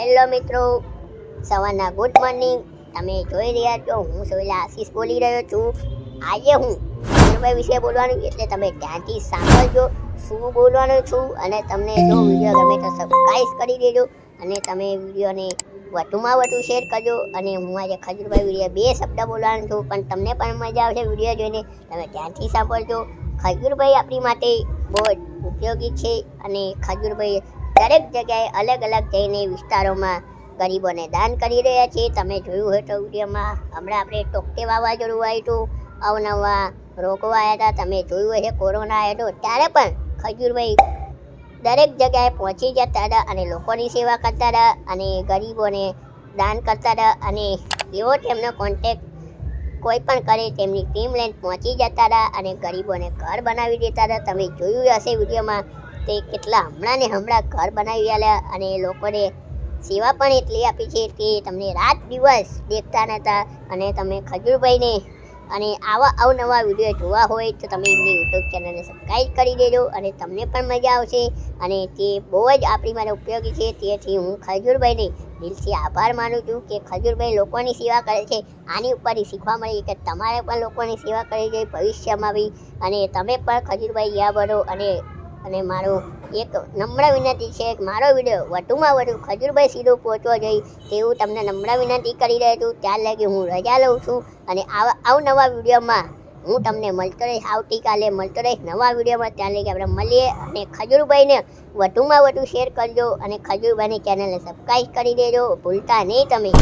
Hello મિત્રો. સવારના good morning તમે જોઈ રહ્યા છો, હું સોયલા આશીષ બોલી રહ્યો છું. આજે હું ધીરુભાઈ વિશે બોલવાનું એટલે તમે ધ્યાનથી સાંભળજો શું બોલવાનું છું, અને તમને જો વીડિયો ગમે તો સબસ્ક્રાઈબ કરી દેજો, અને તમે વિડીયોને વધુમાં વધુ શેર કરજો, અને હું આજે ખજુરભાઈ વીડિયો બે શબ્દ બોલવાનું છું, પણ તમને પણ મજા આવશે વીડિયો જોઈને, તમે ધ્યાનથી સાંભળજો. ખજૂરભાઈ આપણી માટે બહુ ઉપયોગી છે, અને ખજૂરભાઈ દરેક જગ્યાએ અલગ અલગ જઈને વિસ્તારોમાં ગરીબોને દાન કરી રહ્યા છે તમે જોયું હોય તો વિડીયોમાં. હમણાં આપણે ટોકતે વાવાઝોડું આવ્યું હતું. અવનવા રોગો આવ્યા હતા. તમે જોયું હશે કોરોના આવ્યો હતો. ત્યારે પણ ખજૂરભાઈ દરેક જગ્યાએ પહોંચી જતા હતા અને લોકોની સેવા કરતા હતા અને ગરીબોને દાન કરતા હતા અને એવો તેમનો કોન્ટેક્ટ કોઈ પણ કરે તેમની ટીમ લઈને પહોંચી જતા હતા અને ગરીબોને ઘર બનાવી દેતા હતા. તમે જોયું હશે વિડીયોમાં તે કેટલા હમણાં ને હમણાં ઘર બનાવી આલ્યા અને લોકોને સેવા પણ એટલી આપી છે કે તમને રાત દિવસ દેખતા નહોતા અને તમે ખજૂરભાઈને અને આવા અવનવા વીડિયો જોવા હોય તો તમે એમની યુટ્યુબ ચેનલને સબસ્ક્રાઈબ કરી દેજો અને તમને પણ મજા આવશે અને તે બહુ જ આપણી માટે ઉપયોગી છે. તેથી હું ખજૂરભાઈને દિલથી આભાર માનું છું કે ખજૂરભાઈ લોકોની સેવા કરે છે. આની ઉપરથી શીખવા મળી કે તમારે પણ લોકોની સેવા કરવી જોઈએ ભવિષ્યમાં બી અને તમે પણ ખજૂરભાઈ યા બનો અને અને મારો એક નમ્ર વિનંતી છે મારો વીડિયો વધુમાં વધુ ખજૂરભાઈ સીધો પહોંચવો જોઈએ તેવું તમને નમ્ર વિનંતી કરી રહ્યો છું. ત્યાર લગી હું રજા લઉં છું અને આવા અવનવા વિડીયોમાં હું તમને મળતો રહીશ. આવતીકાલે મળતો રહીશ નવા વિડીયોમાં. ત્યાં લગી આપણે મળીએ અને ખજૂરભાઈને વધુમાં વધુ શેર કરજો અને ખજૂરભાઈની ચેનલને સબસ્ક્રાઈબ કરી દેજો. ભૂલતા નહીં તમે.